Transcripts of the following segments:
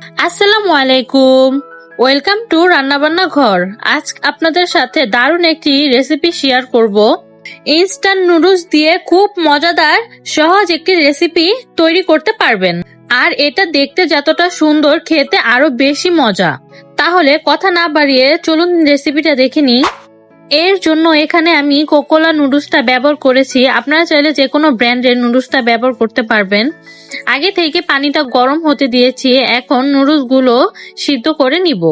আসসালামু আলাইকুম। Welcome to রান্নাবান্না ঘর। আজ আপনাদের সাথে দারুণ একটি রেসিপি শেয়ার করব। ইনস্ট্যান্ট নুডলস দিয়ে খুব মজাদার, সহজ একটি রেসিপি তৈরি করতে পারবেন। আর এটা দেখতে যতটা সুন্দর, খেতে আরও বেশি মজা। তাহলে কথা না বাড়িয়ে চলুন রেসিপিটা দেখে নিই। এর জন্য এখানে আমি কোকোলা নুডলসটা ব্যবহার করেছি। আপনারা চাইলে যে কোনো ব্র্যান্ডের নুডলসটা ব্যবহার করতে পারবেন। আগে থেকে পানিটা গরম হতে দিয়েছি। এখন নুডলসগুলো সিদ্ধ করে নিব।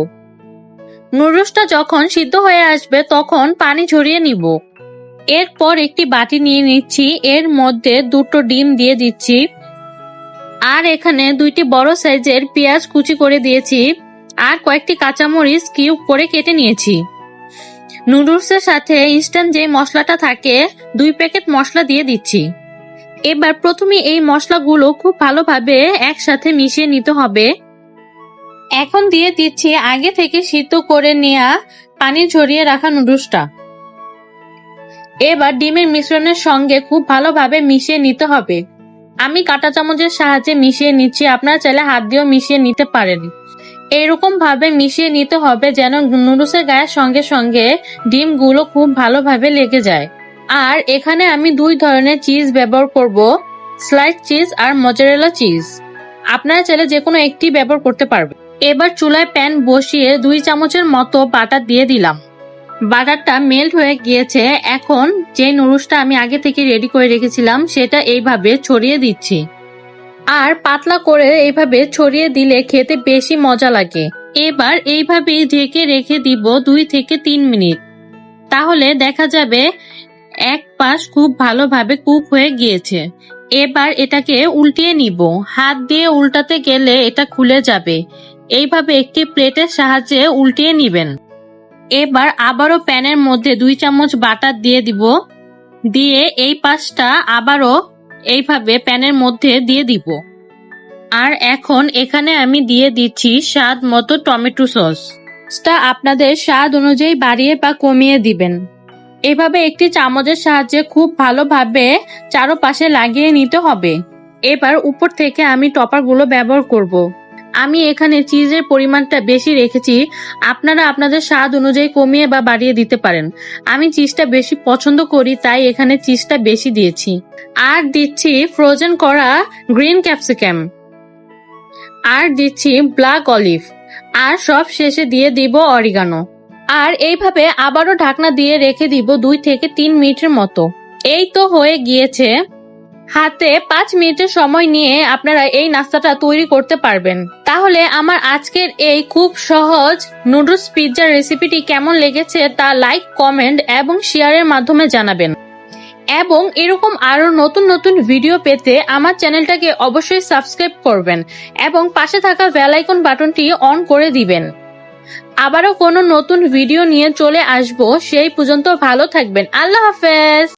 নুডলসটা যখন সিদ্ধ হয়ে আসবে, তখন পানি ঝরিয়ে নিব। এরপর একটি বাটি নিয়ে নিচ্ছি। এর মধ্যে দুটো ডিম দিয়ে দিচ্ছি। আর এখানে দুইটি বড় সাইজের পেঁয়াজ কুচি করে দিয়েছি। আর কয়েকটি কাঁচামরিচ কিউব করে কেটে নিয়েছি। নুডলসের সাথে ইনস্ট্যান্ট যে মশলাটা থাকে, দুই প্যাকেট মশলা দিয়ে দিচ্ছি। এবার প্রথমে এই মশলাগুলো খুব ভালোভাবে একসাথে মিশিয়ে নিতে হবে। এখন দিয়ে দিচ্ছি আগে থেকে সিদ্ধ করে নেওয়া পানি ঝরিয়ে রাখা নুডলসটা। এবার ডিমের মিশ্রণের সঙ্গে খুব ভালোভাবে মিশিয়ে নিতে হবে। আমি কাঁটা চামচের সাহায্যে মিশিয়ে নিচ্ছি, আপনারা চাইলে হাত দিয়েও মিশিয়ে নিতে পারেন। এরকম ভাবে মিশিয়ে নিতে হবে যেন নুডলসের গায়ের সঙ্গে সঙ্গে ডিমগুলো খুব ভালোভাবে লেগে যায়। আর এখানে আমি দুই ধরনের চিজ ব্যবহার করব স্লাইড চিজ আর মজারেলা চিজ। আপনারা চাইলে যে কোনো একটি ব্যবহার করতে পারবেন। এবার চুলায় প্যান বসিয়ে দুই চামচের মতো বাটার দিয়ে দিলাম। বাটারটা মেল্ট হয়ে গিয়েছে। এখন যে নুডলসটা আমি আগে থেকে রেডি করে রেখেছিলাম, সেটা এইভাবে ছড়িয়ে দিচ্ছি। আর পাতলা করে এইভাবে ছড়িয়ে দিলে খেতে বেশি মজা লাগে। এবার এইভাবে ঢেকে রেখে দিব দুই থেকে তিন মিনিট। তাহলে দেখা যাবে এক পাশ খুব ভালোভাবে কুক হয়ে গিয়েছে। এবার এটাকে উল্টিয়ে নিব। হাত দিয়ে উল্টাতে গেলে এটা খুলে যাবে। এইভাবে একটি প্লেটের সাহায্যে উল্টিয়ে নিবেন। এবার আবারও প্যানের মধ্যে দুই চামচ বাটার দিয়ে দিব। দিয়ে এই পাশটা আবারও এইভাবে প্যানের মধ্যে দিয়ে দিব। আর এখন এখানে আমি দিয়ে দিচ্ছি স্বাদ মতো টমেটো সস। টা আপনাদের স্বাদ অনুযায়ী বাড়িয়ে বা কমিয়ে দিবেন। এভাবে একটি চামচের সাহায্যে খুব ভালোভাবে চারোপাশে লাগিয়ে নিতে হবে। এবার উপর থেকে আমি টপারগুলো ব্যবহার করব। আমি এখানে চিজের পরিমাণটা বেশি রেখেছি, আপনারা আপনাদের স্বাদ অনুযায়ী কমিয়ে বা বাড়িয়ে দিতে পারেন। আমি চিজটা বেশি পছন্দ করি, তাই এখানে চিজটা বেশি দিয়েছি। আর দিচ্ছি ফ্রোজেন করা গ্রিন ক্যাপসিকাম আর দিচ্ছি ব্ল্যাক অলিভ আর সব শেষে দিয়ে দিব অরিগানো আর এইভাবে আবারও ঢাকনা দিয়ে রেখে দিব দুই থেকে তিন মিনিটের মতো। এই তো হয়ে গিয়েছে হাতে পাঁচ মিনিটের সময় নিয়ে আপনারা এই নাস্তাটা তৈরি করতে পারবেন। তাহলে আমার আজকের এই খুব সহজ নুডলস পিৎজার রেসিপিটি কেমন লেগেছে তা লাইক, কমেন্ট এবং শেয়ারের মাধ্যমে জানাবেন। এবং এরকম আরও নতুন নতুন ভিডিও পেতে আমার চ্যানেলটাকে অবশ্যই সাবস্ক্রাইব করবেন এবং পাশে থাকা আইকন বাটনটি অন করে দিবেন। আবারও কোনো নতুন ভিডিও নিয়ে চলে আসব, সেই পর্যন্ত ভালো থাকবেন। আল্লাহ হাফেজ!